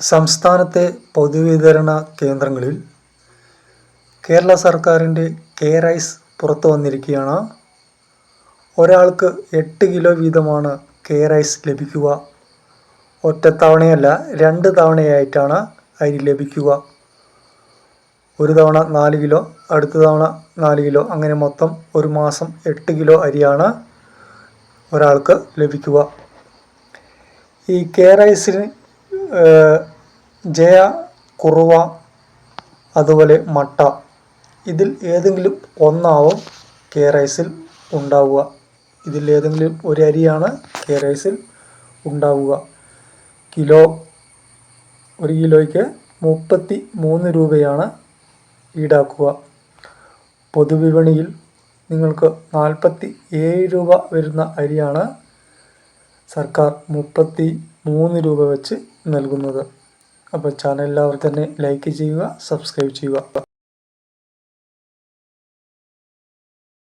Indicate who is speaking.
Speaker 1: സംസ്ഥാനത്തെ പൊതുവിതരണ കേന്ദ്രങ്ങളിൽ കേരള സർക്കാരിന്റെ കെ റൈസ് പുറത്തു വന്നിരിക്കുകയാണ്. ഒരാൾക്ക് എട്ട് കിലോ വീതമാണ് കെ റൈസ് ലഭിക്കുക. ഒറ്റത്തവണയല്ല രണ്ട് തവണയായിട്ടാണ് അരി ലഭിക്കുക. ഒരു തവണ നാല് കിലോ അടുത്ത തവണ നാല് കിലോ അങ്ങനെ മൊത്തം ഒരു മാസം എട്ട് കിലോ അരിയാണ് ഒരാൾക്ക് ലഭിക്കുക. ഈ കെ റൈസിന് ജയ കുറുവ അതുപോലെ മട്ട. ഇതിൽ ഏതെങ്കിലും ഒന്നാവും കെ റൈസിൽ ഉണ്ടാവുക. ഇതിൽ ഏതെങ്കിലും ഒരു അരിയാണ് കെ റൈസിൽ ഉണ്ടാവുക. കിലോ ഒരു കിലോയ്ക്ക് മുപ്പത്തി മൂന്ന് രൂപയാണ് ഈടാക്കുക. പൊതുവിപണിയിൽ നിങ്ങൾക്ക് നാൽപ്പത്തി ഏഴ് രൂപ വരുന്ന അരിയാണ് സർക്കാർ മുപ്പത്തി മൂന്ന് രൂപ വെച്ച് നൽകുന്നത്. അപ്പോൾ ചാനൽ എല്ലാവരും തന്നെ ലൈക്ക് ചെയ്യുക സബ്സ്ക്രൈബ് ചെയ്യുക.